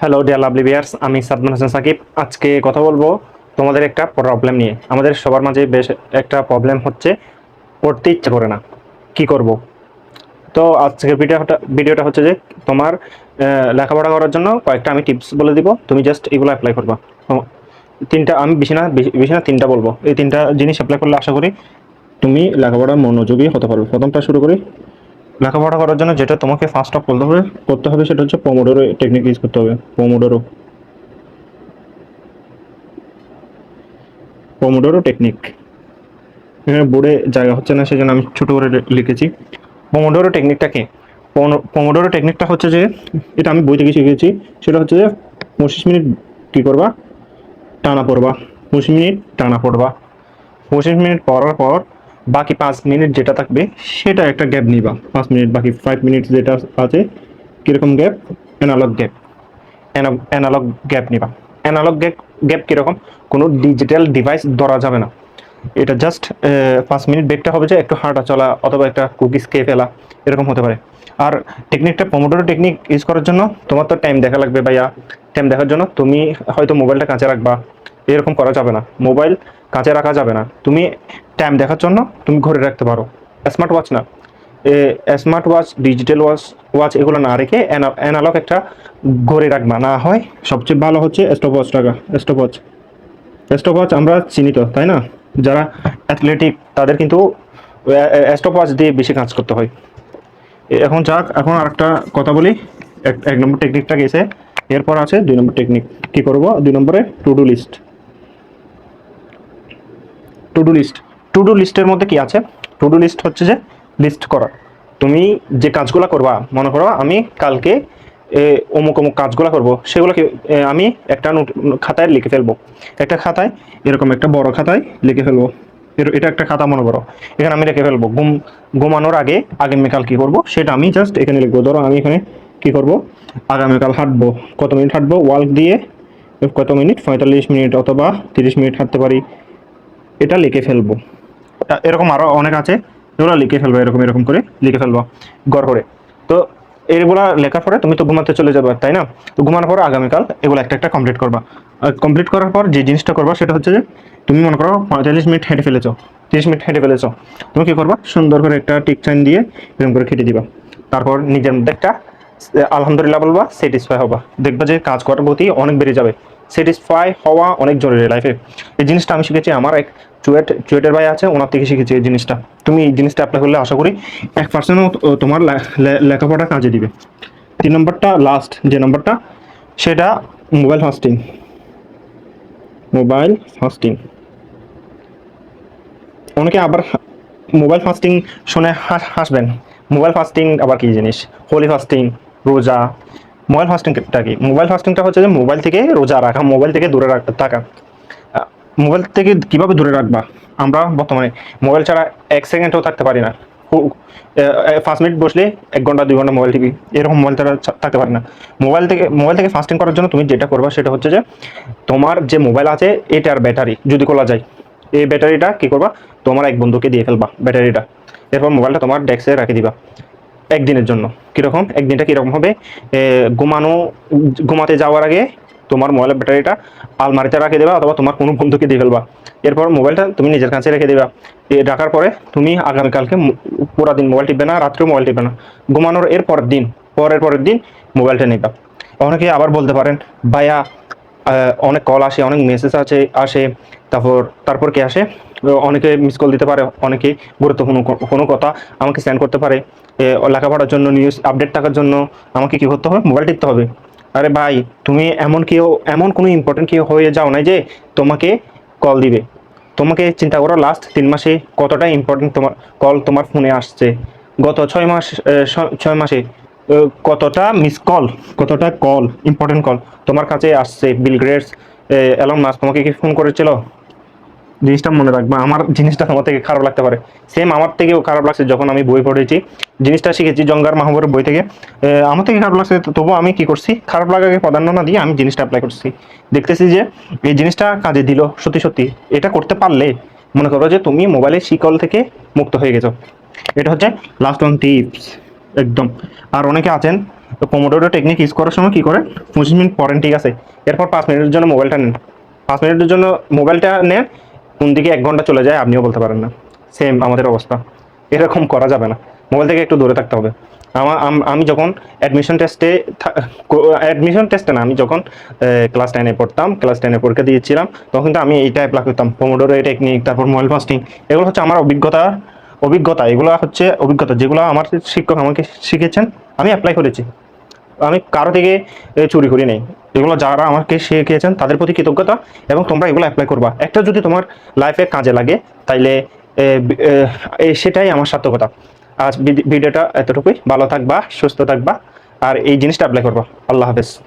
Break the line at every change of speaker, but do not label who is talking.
Hello dear lovely বিয়ার্স আমি সাদমান হাসান সাকিব। আজকে কথা বলব তোমাদের একটা প্রবলেম নিয়ে। আমাদের সবার মাঝে বেশ একটা প্রবলেম হচ্ছে, পড়তে ইচ্ছে করে না। কি করব? তো আজকে ভিডিওটা ভিডিওটা হচ্ছে যে, তোমার লেখাপড়া করার জন্য কয়েকটা আমি টিপস বলে দিব। তুমি জাস্ট এগুলো অ্যাপ্লাই করবা। তিনটা আমি বেশি না বেশি না তিনটা বলব। এই তিনটা জিনিস অ্যাপ্লাই করলে আশা করি তুমি লেখাপড়া মনোযোগী হতে পারবে। প্রথমটা শুরু করি। লেখাপড়া করার জন্য যেটা তোমাকে ফার্স্ট অফ করতে হবে করতে হবে সেটা হচ্ছে পোমোডোরো টেকনিক ইউজ করতে হবে। পোমোডোরো পোমোডোরো টেকনিক এখানে বোর্ডে জায়গা হচ্ছে না, সেজন্য আমি ছোট করে লিখেছি। পোমোডোরো টেকনিকটা কি? পোমোডোরো টেকনিকটা হচ্ছে যে, এটা আমি বই থেকে শিখেছি সেটা হচ্ছে যে পঁচিশ মিনিট কী করবা? টানা পড়বা। পঁচিশ মিনিট টানা পড়বা। পঁচিশ মিনিট পড়ার পর বাকি পাঁচ মিনিট যেটা থাকবে, সেটা একটা গ্যাপ নিবা। পাঁচ মিনিট, বাকি ফাইভ মিনিট যেটা আছে, কীরকম gap analog gap analog gap নিবা। অ্যানালগ গ্যাপ গ্যাপ কীরকম? কোনো ডিজিটাল ডিভাইস ধরা যাবে না। এটা জাস্ট পাঁচ মিনিট ব্রেকটা হবে যে একটু হাঁটা চলা অথবা একটা কুকিজ খেয়ে ফেলা, এরকম হতে পারে। আর টেকনিকটা পমোডোরো টেকনিক ইউজ করার জন্য তোমার তো টাইম দেখা লাগবে ভাইয়া। টাইম দেখার জন্য তুমি হয়তো মোবাইলটা কাছে রাখবা। এরকম করা যাবে না। মোবাইল কাছে রাখা যাবে না। তুমি টাইম দেখার জন্য তুমি ঘরে রাখতে পারো। স্মার্ট ওয়াচ না। Smart watch digital watch watch এগুলো না রেখে অ্যানালগ একটা ঘরে রাখবা। না হয় সবচেয়ে ভালো হচ্ছে স্টপ ওয়াচ টাকা স্টপ ওয়াচ স্টপ ওয়াচ আমরা চিনিত তাই না? যারা অ্যাথলেটিক তাদের কিন্তু স্টপ ওয়াচ দিয়ে বেশি কাজ করতে হয়। এখন যাক, এখন আরেকটা কথা বলি। এক নম্বর টেকনিকটা গেছে। এরপর আছে দুই নম্বর টেকনিক কি করব? দুই নম্বরে to do list to do list to do লিস্টের মধ্যে কি আছে? টু ডু লিস্ট হচ্ছে যে লিস্ট করা। তুমি যে কাজগুলো করবা, মনে করো আমি কালকে অমুক অমুক কাজগুলো করব, সেগুলোকে আমি একটা নোট, খাতায় লিখে ফেলব। একটা খাতায়, এরকম একটা বড় খাতায় লিখে ফেলব। এটা একটা খাতা মনে করো। এখানে আমি রেখে ফেলব। ঘুম, ঘুমানোর আগে আগামীকাল কি করব, সেটা আমি জাস্ট এখানে লিখব। ধরো আমি এখানে কি করব? আগামীকাল হাঁটবো। কত মিনিট হাঁটবো? ওয়ার্ক দিয়ে কত মিনিট? পঁয়তাল্লিশ মিনিট অথবা তিরিশ মিনিট হাঁটতে পারি। এটা লিখে ফেলব। এরকম আরও অনেক আছে, এগুলো লিখে ফেলব, এরকম এরকম করে লিখে ফেলব, গড় করে। তো এগুলা লেখার পরে তুমি তো ঘুমাতে চলে যাবে, তাই না? তো ঘুমানোর পর আগামীকাল এগুলো একটা একটা কমপ্লিট করবা। কমপ্লিট করার পর যে জিনিসটা করবা সেটা হচ্ছে যে, তুমি মনে করো পঁয়তাল্লিশ মিনিট হেঁটে ফেলেছো, তিরিশ মিনিট হেঁটে ফেলেছো, তুমি কি করবা? সুন্দর করে একটা টিক চাইন দিয়ে এরকম করে কেটে দিবা। তারপর নিজের মধ্যে একটা, আলহামদুলিল্লাহ বলবা স্যাটিসফাই হবা। দেখবা যে কাজ করার প্রতি অনেক বেড়ে যাবে। স্যাটিসফাই হওয়া অনেক জরুরি লাইফে এই জিনিসটা আমি শিখেছি, আমার এক চুয়েট, চুয়েটের ভাই আছে, ওনার থেকে শিখেছি এই জিনিসটা। তুমি এই জিনিসটা অ্যাপ্লাই করলে আশা করি এক পার্সেন্টও তোমার লেখাপড়া কাজে দিবে। তিন নম্বরটা লাস্ট যে নম্বরটা, সেটা মোবাইল ফাস্টিং মোবাইল ফাস্টিং অনেকে আবার মোবাইল ফাস্টিং শুনে হাস- হাসবেন। মোবাইল ফাস্টিং আবার কি জিনিস? হোলি ফাস্টিং রোজা। মোবাইল ফাস্টিংটা কি? মোবাইল ফাস্টিংটা হচ্ছে যে মোবাইল থেকে রোজা রাখা মোবাইল থেকে দূরে রাখ থাকা। মোবাইল থেকে কীভাবে দূরে রাখবা? আমরা বর্তমানে মোবাইল ছাড়া এক সেকেন্ডও থাকতে পারি না। পাঁচ মিনিট বসলে এক ঘণ্টা, দুই ঘণ্টা মোবাইল টিভি, এরকম মোবাইল ছা- থাকতে পারে না। মোবাইল থেকে মোবাইল থেকে ফাস্টিং করার জন্য তুমি যেটা করবা সেটা হচ্ছে যে তোমার যে মোবাইল আছে এটার ব্যাটারি যদি খোলা যায়, এই ব্যাটারিটা কি করবা? তোমার এক বন্ধুকে দিয়ে ফেলবা ব্যাটারিটা এরপর মোবাইলটা তোমার ডেস্কে রেখে দিবা। একদিনের জন্য। কীরকম? একদিনটা কীরকম হবে? ঘুমানো, ঘুমাতে যাওয়ার আগে তোমার মোবাইলের ব্যাটারিটা আলমারিতে রেখে দেবা অথবা তোমার কোনো বন্ধুকে দিয়ে ফেলবা। এরপর মোবাইলটা তুমি নিজের কাছে রেখে দেবা। রাখার পরে তুমি আগামীকালকে পুরা দিন মোবাইল টিপবে না, রাত্রেও মোবাইল টিপবে না। ঘুমানোর এর পরের দিন, পরের পরের দিন মোবাইলটা নিবা। অনেকে আবার বলতে পারেন, ভাইয়া অনেক কল আসে, অনেক মেসেজ আছে আসে, তারপর তারপর কি আসে? অনেকে মিস কল দিতে পারে, অনেকে গুরুত্বপূর্ণ কোনো কথা আমাকে সেন্ড করতে পারে। লেখাপড়ার জন্য নিউজ আপডেট থাকার জন্য আমাকে কি করতে হবে? মোবাইল টিপতে হবে। আরে ভাই, তুমি এমন কেউ, এমন কোনো ইম্পর্টেন্ট কেউ হয়ে যাও না যে তোমাকে কল দিবে। তোমাকে চিন্তা করো লাস্ট তিন মাসে কতটা ইম্পর্টেন্ট তোমার কল তোমার ফোনে আসছে। গত ছয় মাস ছয় মাসে কতটা মিস কল কতটা কল ইম্পর্টেন্ট কল তোমার কাছে আসছে? বিল গ্রেটস এলন মাস তোমাকে কি ফোন করেছিল? জিনিসটা মনে রাখবা, আমার জিনিসটা তোমার থেকে খারাপ লাগতে পারে। সেম আমার থেকেও খারাপ লাগছে যখন আমি বই পড়েছি। জিনিসটা শিখেছি জঙ্গার মাহবুবের বই থেকে। আমার থেকে খারাপ লাগছে তবুও আমি কি করছি? খারাপ লাগাকে প্রাধান্য না দিয়ে আমি জিনিসটা অ্যাপ্লাই করছি। দেখতেছি যে এই জিনিসটা কাজে দিল, সত্যি সত্যি। এটা করতে পারলে মনে করো যে তুমি মোবাইলের শিকল থেকে মুক্ত হয়ে গেছো। এটা হচ্ছে লাস্ট ওয়ান টিপস একদম। আর অনেকে আছেন, তো পোমোডোরো টেকনিক ইউজ করার সময় কী করেন পঁচিশ মিনিট পরেন ঠিক আছে? এরপর পাঁচ মিনিটের জন্য মোবাইলটা নেন। পাঁচ মিনিটের জন্য মোবাইলটা নেন, কোন দিকে এক ঘণ্টা চলে যায় আপনিও বলতে পারেন না। সেম আমাদের অবস্থা। এরকম করা যাবে না। মোবাইল থেকে একটু দূরে থাকতে হবে। আমার আমি যখন অ্যাডমিশন টেস্টে অ্যাডমিশন টেস্টে না, আমি যখন ক্লাস টেনে পড়তাম ক্লাস টেনে পরীক্ষা দিয়েছিলাম, তখন কিন্তু আমি এইটা অ্যাপ্লাই করতাম পোমোডোরো টেকনিক তারপর মোবাইল ফাস্টিং এগুলো হচ্ছে আমার অভিজ্ঞতা। অভিজ্ঞতা, এগুলো হচ্ছে অভিজ্ঞতা যেগুলো আমার শিক্ষক আমাকে শিখেছেন, আমি অ্যাপ্লাই করেছি। আমি কারও থেকে চুরি করি নেই। এগুলো যারা আমাকে শিখিয়েছেন, তাদের প্রতি কৃতজ্ঞতা এবং তোমরা এগুলো অ্যাপ্লাই করবা। একটা যদি তোমার লাইফে কাজে লাগে, তাইলে সেটাই আমার সার্থকতা। আজ ভিডি- ভিডিওটা এতটুকুই। ভালো থাকবা, সুস্থ থাকবা, আর এই জিনিসটা অ্যাপ্লাই করবা। আল্লাহ হাফেজ।